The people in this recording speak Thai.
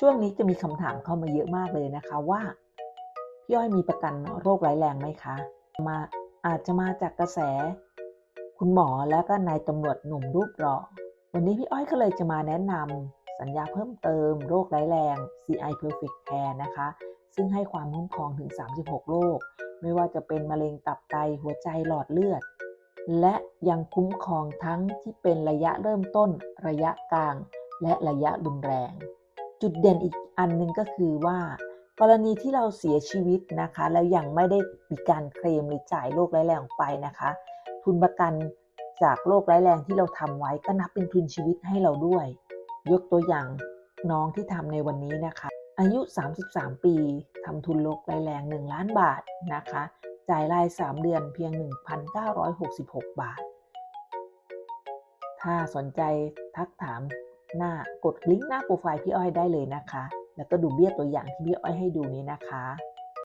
ช่วงนี้จะมีคำถามเข้ามาเยอะมากเลยนะคะว่าพี่อ้อยมีประกันโรคร้ายแรงไหมคะมาอาจจะมาจากกระแส คุณหมอและก็นายตำรวจหนุ่มรูปหล่อวันนี้พี่อ้อยก็เลยจะมาแนะนำสัญญาเพิ่มเติมโรคร้ายแรง CI Perfect Care นะคะ ซึ่งให้ความคุ้มครองถึง 36 โรค ไม่ว่าจะเป็นมะเร็งตับไตหัวใจหลอดเลือด และยังคุ้มครองทั้งที่เป็นระยะเริ่มต้น ระยะกลาง และระยะรุนแรง จุดเด่นอีกอันหนึ่งก็คือว่า กรณีที่เราเสียชีวิตนะคะ แล้วยังไม่ได้มีการเคลมหรือจ่ายโรคร้ายแรงออกไปนะคะ ทุนประกันจากโรคร้ายแรงที่เราทำไว้ก็นับเป็นทุนชีวิตให้เราด้วย ยกตัวอย่างน้องที่ทำในวันนี้นะคะ อายุ 33 ปีทำทุนโรคร้ายแรง 1 ล้านบาทนะคะ จ่ายราย 3 เดือนเพียง 1,966 บาท ถ้าสนใจทักถาม หน้ากดลิงก์หน้าโปรไฟล์พี่อ้อยได้เลยนะคะ แล้วก็ดูเบี้ยตัวอย่างที่พี่อ้อยให้ดูนี้นะคะ